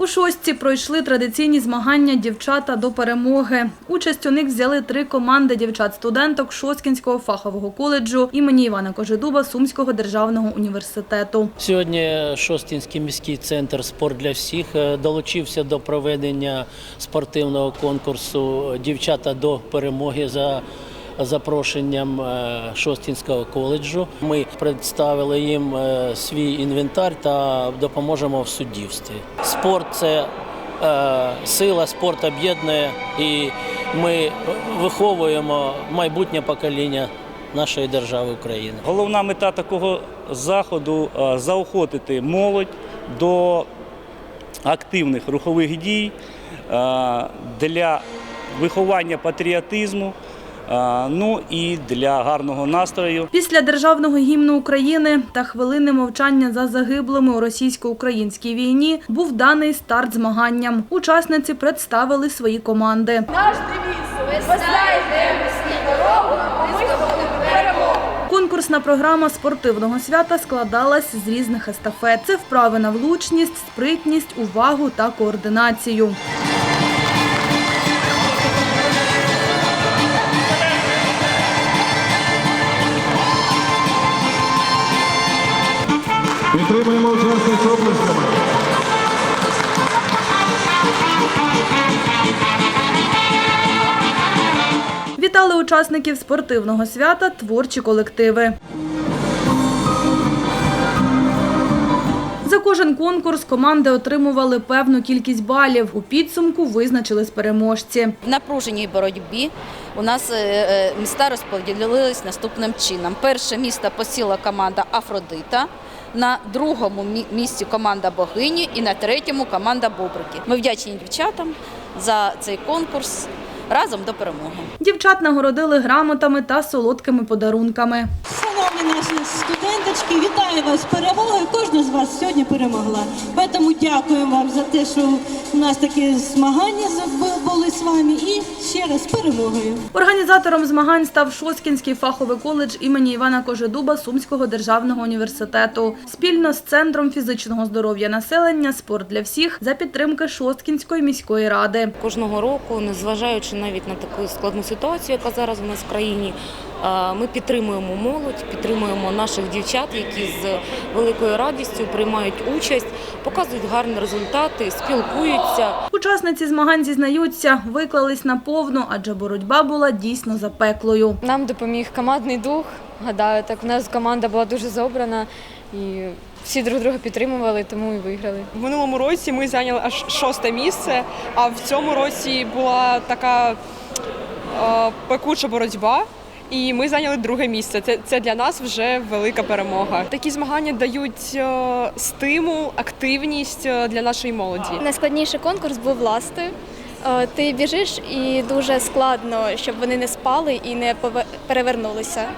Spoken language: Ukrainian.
У шостці пройшли традиційні змагання дівчата до перемоги. Участь у них взяли три команди дівчат-студенток Шосткінського фахового коледжу імені Івана Кожедуба Сумського державного університету. Сьогодні Шостінський міський центр Спорт для всіх е, долучився до проведення спортивного конкурсу Дівчата до перемоги за запрошенням е, Шостінського коледжу. Ми представили їм е, свій інвентар та допоможемо в суддівстві. Спорт це е, сила, спорт об'єднує, і ми виховуємо майбутнє покоління нашої держави України. Головна мета такого заходу заохотити молодь до активних рухових дій для виховання патріотизму, ну і для гарного настрою. Після державного гімну України та хвилини мовчання за загиблими у російсько-українській війні був даний старт змаганням. Учасниці представили свої команди. Наш девіз ви знаєте весні дорогу, ми. Конкурсна програма спортивного свята складалась з різних естафет. Це вправи на влучність, спритність, увагу та координацію. Підтримуємо учасників оплесками. Вітали учасників спортивного свята творчі колективи. За кожен конкурс команди отримували певну кількість балів. У підсумку визначились переможці. В напруженій боротьбі у нас е, е, міста розподілились наступним чином. Перше місто посіла команда Афродита. На другому місці команда Богині і на третьому команда Бобрики. Ми вдячні дівчатам за цей конкурс разом до перемоги. Дівчат нагородили грамотами та солодкими подарунками. Шановні наші студенточки, вітаю вас з перемогою. Кожна з вас сьогодні перемогла. Тому дякуємо вам за те, що у нас такі змагання були з вами. І ще раз з перемогою. Організатором змагань став Шоскінський фаховий коледж імені Івана Кожедуба Сумського державного університету. Спільно з Центром фізичного здоров'я населення Спорт для всіх за підтримки Шосткінської міської ради. Кожного року, незважаючи навіть на таку складну ситуацію, яка зараз у нас в країні, е, ми підтримуємо молодь, підтримуємо наших дівчат, які з великою радістю приймають участь, показують гарні результати, спілкуються. Учасниці змагань зізнаються, виклались на повну, адже боротьба була дійсно запеклою. Нам допоміг командний дух. Гадаю, так у нас команда була дуже зобрана і всі друг друга підтримували, тому і виграли. В минулому році ми зайняли аж шосте місце, а в цьому році була така е, пекуча боротьба. І ми зайняли друге місце. Це, це для нас вже велика перемога. Такі змагання дають е, стимул, активність е, для нашої молоді. Найскладніший конкурс був ласти. Е, Ти біжиш і дуже складно, щоб вони не спали і не перевернулися.